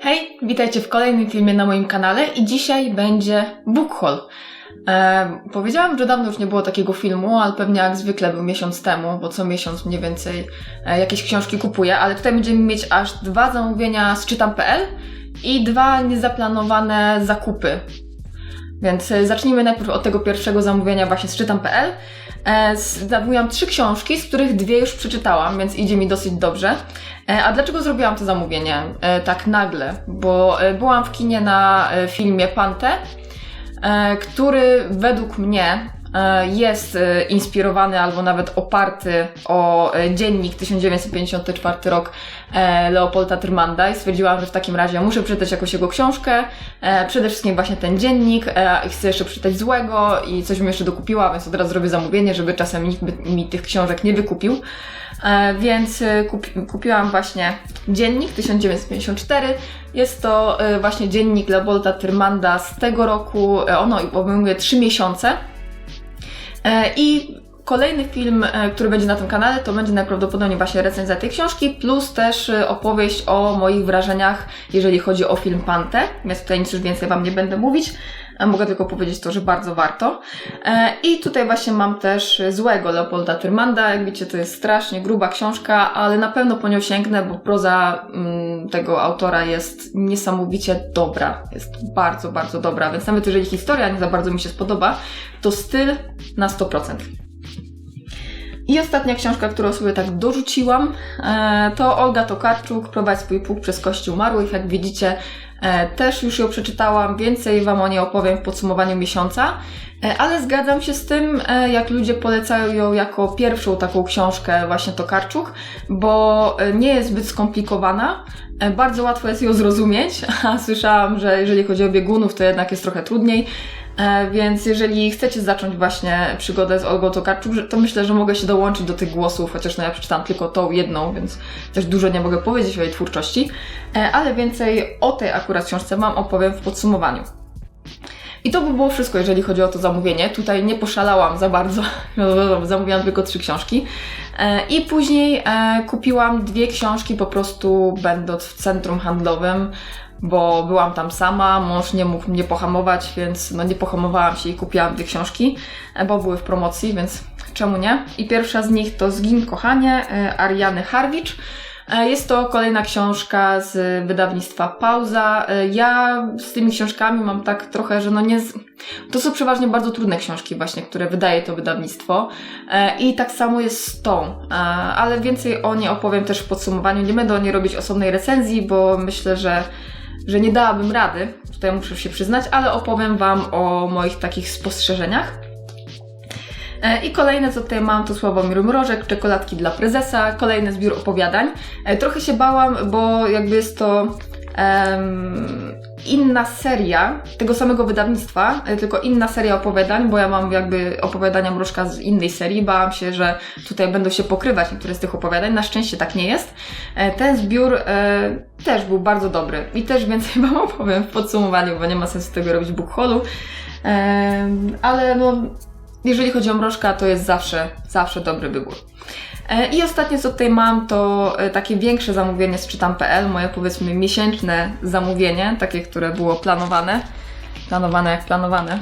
Hej, witajcie w kolejnym filmie na moim kanale i dzisiaj będzie book haul. E, powiedziałam, że dawno już nie było takiego filmu, ale pewnie jak zwykle był miesiąc temu, bo co miesiąc mniej więcej e, jakieś książki kupuję, ale tutaj będziemy mieć aż dwa zamówienia z czytam.pl i dwa niezaplanowane zakupy. Więc e, zacznijmy najpierw od tego pierwszego zamówienia właśnie z czytam.pl. E, zamówiłam trzy książki, z których dwie już przeczytałam, więc idzie mi dosyć dobrze. E, a dlaczego zrobiłam to zamówienie e, tak nagle? Bo byłam w kinie na filmie Pante, e, który według mnie jest e, inspirowany albo nawet oparty o e, dziennik 1954 rok e, Leopolda Tyrmanda i stwierdziłam, że w takim razie muszę przeczytać jakąś jego książkę, e, przede wszystkim właśnie ten dziennik e, i chcę jeszcze przeczytać złego i coś bym jeszcze dokupiła, więc od razu zrobię zamówienie, żeby czasem nikt mi tych książek nie wykupił. E, więc e, kupi, kupiłam właśnie dziennik 1954. Jest to e, właśnie dziennik Leopolda Tyrmanda z tego roku. E, ono obejmuje 3 miesiące. E, I kolejny film, e, który będzie na tym kanale, to będzie najprawdopodobniej właśnie recenzja tej książki, plus też e, opowieść o moich wrażeniach, jeżeli chodzi o film Pante. Więc tutaj nic już więcej Wam nie będę mówić. Mogę tylko powiedzieć to, że bardzo warto. E, I tutaj właśnie mam też złego Leopolda Tyrmanda. Jak widzicie, to jest strasznie gruba książka, ale na pewno po nią sięgnę, bo proza mm, tego autora jest niesamowicie dobra. Jest bardzo, bardzo dobra. Więc nawet jeżeli historia nie za bardzo mi się spodoba, to styl na 100%. I ostatnia książka, którą sobie tak dorzuciłam, e, to Olga Tokarczuk, Prowadź swój pług przez kości umarłych. Jak widzicie, też już ją przeczytałam, więcej Wam o niej opowiem w podsumowaniu miesiąca, E, ale zgadzam się z tym, e, jak ludzie polecają ją jako pierwszą taką książkę właśnie Tokarczuk, bo e, nie jest zbyt skomplikowana, e, bardzo łatwo jest ją zrozumieć, a słyszałam, że jeżeli chodzi o biegunów, to jednak jest trochę trudniej. E, Więc jeżeli chcecie zacząć właśnie przygodę z Olgą Tokarczuk, to myślę, że mogę się dołączyć do tych głosów, chociaż no ja przeczytałam tylko tą jedną, więc też dużo nie mogę powiedzieć o jej twórczości, E, ale więcej o tej akurat książce Wam opowiem w podsumowaniu. I to by było wszystko, jeżeli chodzi o to zamówienie. Tutaj nie poszalałam za bardzo, zamówiłam tylko trzy książki. E, I później kupiłam dwie książki po prostu będąc w centrum handlowym, bo byłam tam sama, mąż nie mógł mnie pohamować, więc no nie pohamowałam się i kupiłam dwie książki, e, bo były w promocji, więc czemu nie? I pierwsza z nich to Zgin Kochanie e, Ariany Harwicz. E, Jest to kolejna książka z wydawnictwa Pauza. Ja z tymi książkami mam tak trochę, że no nie. Z... To są przeważnie bardzo trudne książki, właśnie, które wydaje to wydawnictwo. I tak samo jest z tą. Ale więcej o niej opowiem też w podsumowaniu. Nie będę o niej robić osobnej recenzji, bo myślę, że, że nie dałabym rady. Tutaj muszę się przyznać, ale opowiem Wam o moich takich spostrzeżeniach. E, I kolejne, co tutaj mam, to Sławomir Mrożek, Czekoladki dla prezesa, kolejny zbiór opowiadań. E, Trochę się bałam, bo jakby jest to em, inna seria tego samego wydawnictwa, e, tylko inna seria opowiadań, bo ja mam jakby opowiadania Mrożka z innej serii. Bałam się, że tutaj będą się pokrywać niektóre z tych opowiadań. Na szczęście tak nie jest. E, Ten zbiór e, też był bardzo dobry i też więcej Wam opowiem w podsumowaniu, bo nie ma sensu tego robić book haulu. Em, ale no, jeżeli chodzi o mrożka, to jest zawsze, zawsze dobry wybór. E, I ostatnie, co tutaj mam, to e, takie większe zamówienie z czytam.pl, moje powiedzmy miesięczne zamówienie, takie, które było planowane. Planowane jak planowane.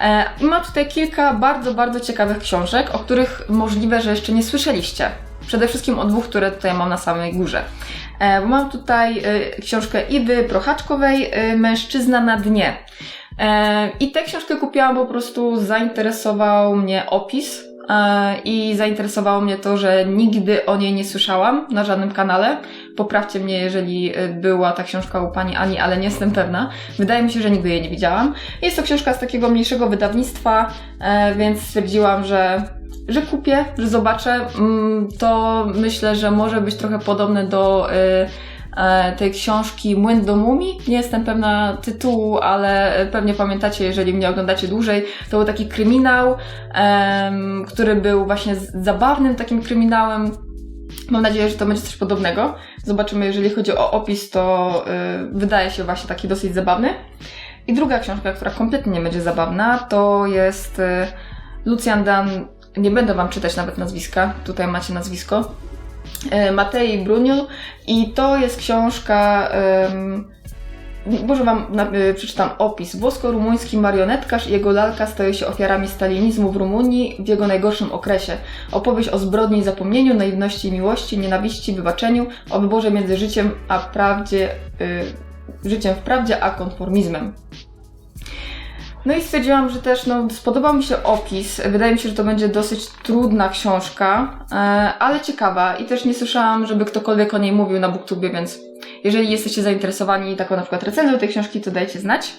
E, mam tutaj kilka bardzo, bardzo ciekawych książek, o których możliwe, że jeszcze nie słyszeliście. Przede wszystkim o dwóch, które tutaj mam na samej górze. Mam tutaj książkę Iwy Prochaczkowej, Mężczyzna na dnie. E, I tę książkę kupiłam, po prostu zainteresował mnie opis e, i zainteresowało mnie to, że nigdy o niej nie słyszałam na żadnym kanale. Poprawcie mnie, jeżeli e, była ta książka u pani Ani, ale nie jestem pewna. Wydaje mi się, że nigdy jej nie widziałam. Jest to książka z takiego mniejszego wydawnictwa, więc stwierdziłam, że że kupię, że zobaczę. Mm, To myślę, że może być trochę podobne do tej książki Młyn do Mumii. Nie jestem pewna tytułu, ale pewnie pamiętacie, jeżeli mnie oglądacie dłużej. To był taki kryminał, który był właśnie zabawnym takim kryminałem. Mam nadzieję, że to będzie coś podobnego. Zobaczymy, jeżeli chodzi o opis, to y, wydaje się właśnie taki dosyć zabawny. I druga książka, która kompletnie nie będzie zabawna, to jest y, Lucian Dan. Nie będę Wam czytać nawet nazwiska, tutaj macie nazwisko. E, Matei Bruniul i to jest książka. może Wam y, przeczytam opis. Włosko-rumuński marionetkarz i jego lalka stają się ofiarami stalinizmu w Rumunii w jego najgorszym okresie. Opowieść o zbrodni i zapomnieniu, naiwności i miłości, nienawiści, wybaczeniu, o wyborze między życiem a prawdzie, y, życiem w prawdzie a konformizmem. No i stwierdziłam, że też no, spodobał mi się opis. Wydaje mi się, że to będzie dosyć trudna książka, e, ale ciekawa. I też nie słyszałam, żeby ktokolwiek o niej mówił na booktubie, więc jeżeli jesteście zainteresowani taką na przykład recenzją tej książki, to dajcie znać.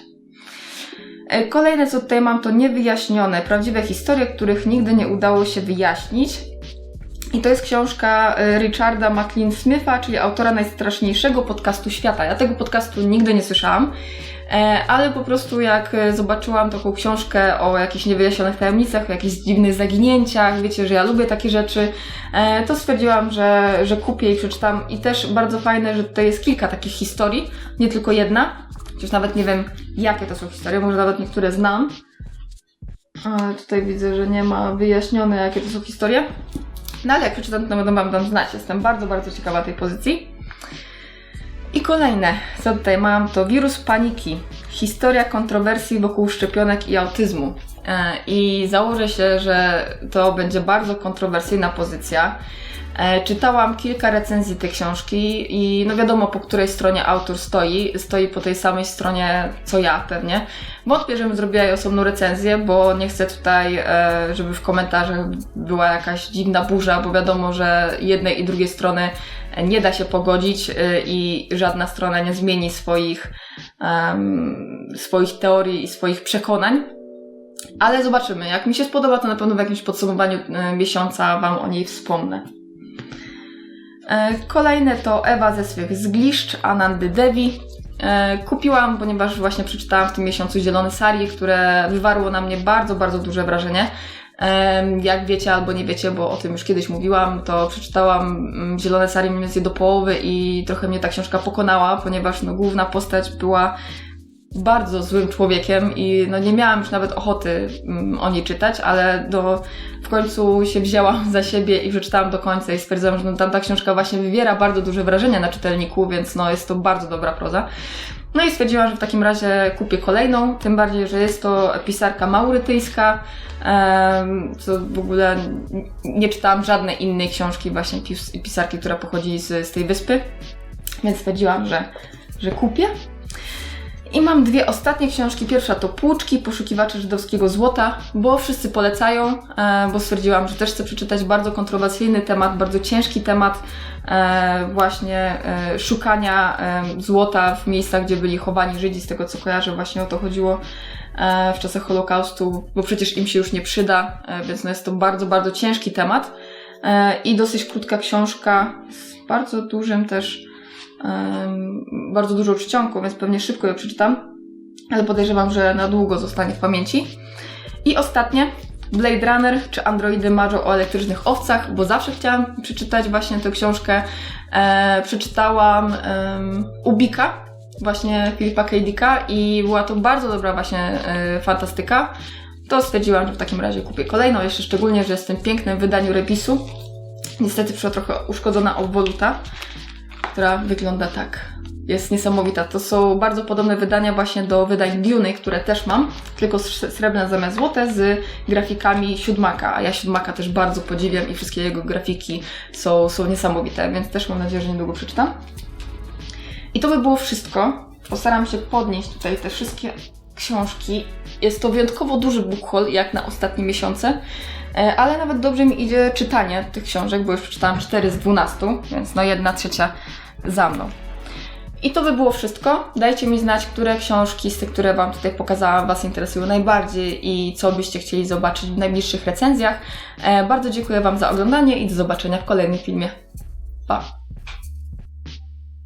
E, Kolejne, co tutaj mam, to niewyjaśnione, prawdziwe historie, których nigdy nie udało się wyjaśnić. I to jest książka e, Richarda McLean Smitha, czyli autora najstraszniejszego podcastu świata. Ja tego podcastu nigdy nie słyszałam, ale po prostu jak e, zobaczyłam taką książkę o jakichś niewyjaśnionych tajemnicach, o jakichś dziwnych zaginięciach, wiecie, że ja lubię takie rzeczy, e, to stwierdziłam, że, że kupię i przeczytam. I też bardzo fajne, że tutaj jest kilka takich historii, nie tylko jedna. Chociaż nawet nie wiem, jakie to są historie, może nawet niektóre znam. Ale tutaj widzę, że nie ma wyjaśnione, jakie to są historie. No ale jak przeczytam, to będę Wam dam znać. Jestem bardzo, bardzo ciekawa tej pozycji. Kolejne, co tutaj mam, to wirus paniki. Historia kontrowersji wokół szczepionek i autyzmu. E, I założę się, że to będzie bardzo kontrowersyjna pozycja. E, Czytałam kilka recenzji tej książki i no wiadomo po której stronie autor stoi. Stoi po tej samej stronie co ja pewnie. Wątpię, żebym zrobiła jej osobną recenzję, bo nie chcę tutaj, e, żeby w komentarzach była jakaś dziwna burza, bo wiadomo, że jednej i drugiej strony nie da się pogodzić e, i żadna strona nie zmieni swoich, em, swoich teorii i swoich przekonań. Ale zobaczymy. Jak mi się spodoba, to na pewno w jakimś podsumowaniu miesiąca Wam o niej wspomnę. E, Kolejne to Ewa ze swych zgliszcz Anandy Devi. E, Kupiłam, ponieważ właśnie przeczytałam w tym miesiącu Zielone Sari, które wywarło na mnie bardzo, bardzo duże wrażenie. Em, Jak wiecie albo nie wiecie, bo o tym już kiedyś mówiłam, to przeczytałam mm, Zielone Sari mniej więcej do połowy i trochę mnie ta książka pokonała, ponieważ no, główna postać była bardzo złym człowiekiem i no nie miałam już nawet ochoty mm, o niej czytać, ale do, w końcu się wzięłam za siebie i przeczytałam do końca i stwierdziłam, że no, tam ta książka właśnie wywiera bardzo duże wrażenie na czytelniku, więc no jest to bardzo dobra proza. No i stwierdziłam, że w takim razie kupię kolejną, tym bardziej, że jest to pisarka maurytyjska, co w ogóle nie czytałam żadnej innej książki właśnie pis- pisarki, która pochodzi z, z tej wyspy, więc stwierdziłam, że, że kupię. I mam dwie ostatnie książki. Pierwsza to Płuczki, poszukiwacze żydowskiego złota, bo wszyscy polecają, e, bo stwierdziłam, że też chcę przeczytać bardzo kontrowersyjny temat, bardzo ciężki temat e, właśnie e, szukania złota w miejscach, gdzie byli chowani Żydzi, z tego co kojarzę, właśnie o to chodziło w czasach Holokaustu, bo przecież im się już nie przyda, więc no jest to bardzo, bardzo ciężki temat i dosyć krótka książka z bardzo dużym też bardzo dużo czcionką, więc pewnie szybko ją przeczytam, ale podejrzewam, że na długo zostanie w pamięci. I ostatnie, Blade Runner, czy androidy marzą o elektrycznych owcach, bo zawsze chciałam przeczytać właśnie tę książkę. E, przeczytałam em, Ubika, właśnie Filipa K. Dicka i była to bardzo dobra właśnie e, fantastyka. To stwierdziłam, że w takim razie kupię kolejną, jeszcze szczególnie, że jest w pięknym wydaniu Repisu. Niestety przyszła trochę uszkodzona obwoluta która wygląda tak. Jest niesamowita. To są bardzo podobne wydania właśnie do wydań Duny, które też mam, tylko srebrne zamiast złote z grafikami siódmaka, a ja siódmaka też bardzo podziwiam i wszystkie jego grafiki są, są niesamowite, więc też mam nadzieję, że niedługo przeczytam. I to by było wszystko. Postaram się podnieść tutaj te wszystkie książki. Jest to wyjątkowo duży book haul, jak na ostatnie miesiące, e, ale nawet dobrze mi idzie czytanie tych książek, bo już przeczytałam 4 z 12, więc no jedna trzecia za mną. I to by było wszystko. Dajcie mi znać, które książki z tych, które Wam tutaj pokazałam, Was interesują najbardziej i co byście chcieli zobaczyć w najbliższych recenzjach. E, bardzo dziękuję Wam za oglądanie i do zobaczenia w kolejnym filmie. Pa!